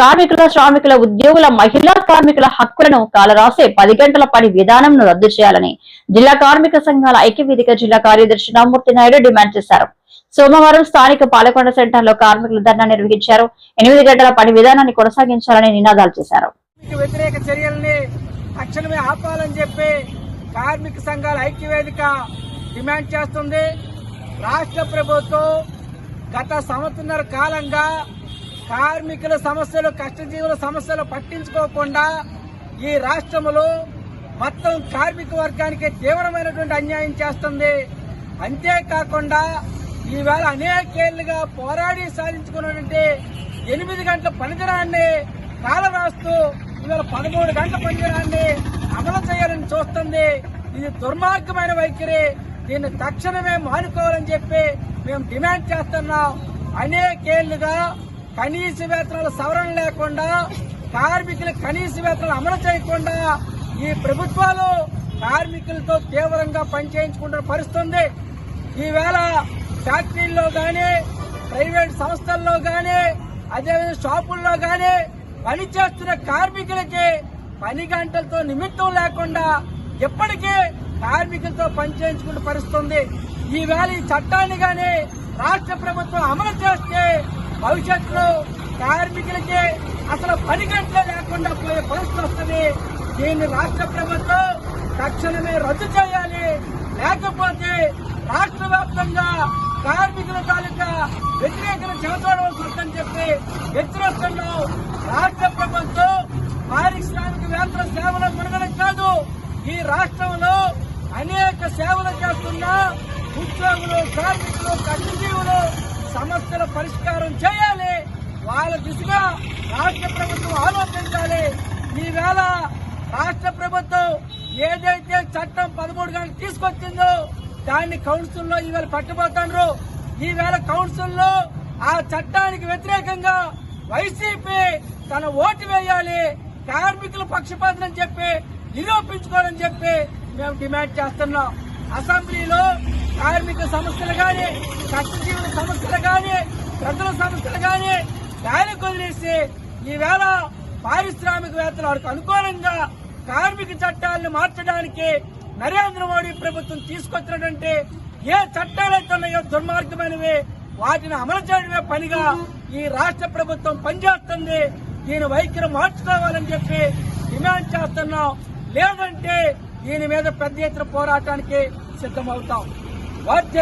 కార్మికుల శ్రామికుల ఉద్యోగుల మహిళా కార్మికుల హక్కులను కాలరాసే పది గంటల పని విధానంను రద్దు చేయాలని జిల్లా కార్మిక సంఘాల ఐక్యవేదిక జిల్లా కార్యదర్శి రామ్మూర్తి నాయుడు డిమాండ్ చేశారు. సోమవారం స్థానిక పాలకొండ సెంటర్లో కార్మికులు ధర్నా నిర్వహించారు. ఎనిమిది గంటల పని విధానాన్ని కొనసాగించాలని నినాదాలు చేశారు. వ్యతిరేక చర్యల్ని తక్షణమే ఆపాలని చెప్పి కార్మిక సంఘాల ఐక్యవేదిక డిమాండ్ చేస్తుంది. రాష్ట్ర ప్రభుత్వం గత సంవత్సర కాలంగా కార్మికుల సమస్యలు కష్టజీవుల సమస్యలు పట్టించుకోకుండా ఈ రాష్ట్రంలో మొత్తం కార్మిక వర్గానికి తీవ్రమైనటువంటి అన్యాయం చేస్తుంది. అంతేకాకుండా ఈవేళ అనేకేళ్ళుగా పోరాడి సాధించుకున్నటువంటి ఎనిమిది గంటల పనిదినాన్ని కాలరాస్తూ ఇవాళ పదమూడు గంటల పనిదినాన్ని అమలు చేయాలని చూస్తుంది. ఇది దుర్మార్గమైన వైఖరి. దీన్ని తక్షణమే మానుకోవాలని చెప్పి మేము డిమాండ్ చేస్తున్నాం. అనేకేళ్ళుగా కనీస వేతనాల సవరణ లేకుండా కార్మికులు కనీస వేతనాలు అమలు చేయకుండా ఈ ప్రభుత్వాలు కార్మికులతో తీవ్రంగా పనిచేయించుకుంటున్న పరిస్థితుంది. ఈవేళ ఫ్యాక్టరీల్లో కానీ ప్రైవేట్ సంస్థల్లో కానీ అదేవిధంగా షాపుల్లో కానీ పనిచేస్తున్న కార్మికులకి పని గంటలతో నిమిత్తం లేకుండా ఎప్పటికీ కార్మికులతో పనిచేయించుకుంటూ పరిస్థితుంది. ఈవేళ ఈ చట్టాన్ని కానీ రాష్ట్ర ప్రభుత్వం అమలు భవిష్యత్తులో కార్మికులకి అసలు పని గంటలు లేకుండా పోయే పరిస్థితి వస్తుంది. దీన్ని రాష్ట్ర ప్రభుత్వం తక్షణమే రద్దు చేయాలి. లేకపోతే రాష్ట్ర వ్యాప్తంగా కార్మికుల తాలూకా వ్యతిరేకత చేపడవలసి వస్తుందని చెప్పి హెచ్చరిస్తున్నాం రాష్ట్ర ప్రభుత్వం పారిశ్రామిక వేత్తల సేవల మనుగడ కాదు. ఈ రాష్ట్రంలో అనేక సేవలు చేస్తున్న ఉద్యోగులు కార్మికులు కష్టజీవులు సమస్యల పరిష్కారం చేయాలి. వాళ్ళ దిశగా రాష్ట్ర ప్రభుత్వం ఆలోచించాలి. ఈవేళ రాష్ట్ర ప్రభుత్వం ఏదైతే చట్టం పదమూడు గంటలు తీసుకొచ్చిందో దాన్ని కౌన్సిల్లో ఈవేళ పట్టబోతాండ్రు. ఈవేళ కౌన్సిల్లో ఆ చట్టానికి వ్యతిరేకంగా వైసీపీ తన ఓటు వేయాలి. కార్మికుల పక్షపాతం చెప్పి నిరూపించుకోవాలని చెప్పి మేము డిమాండ్ చేస్తున్నాం. అసెంబ్లీలో కార్మిక సమస్యలు కానీ కష్టజీవుల సమస్యలు కానీ ప్రజల సమస్యలు కానీ గాలి కొదిలేసి ఈవేళ పారిశ్రామికవేత్తలకు అనుకూలంగా కార్మిక చట్టాలను మార్చడానికి నరేంద్ర మోడీ ప్రభుత్వం తీసుకొచ్చినటువంటి ఏ చట్టాలైతే ఉన్నాయో దుర్మార్గమైనవి వాటిని అమలు చేయడమే పనిగా ఈ రాష్ట్ర ప్రభుత్వం పనిచేస్తుంది. దీని వైఖరి మార్చుకోవాలని చెప్పి డిమాండ్ చేస్తున్నాం. లేదంటే దీని మీద పెద్ద ఎత్తున పోరాటానికి సిద్ధమవుతాం. بھارج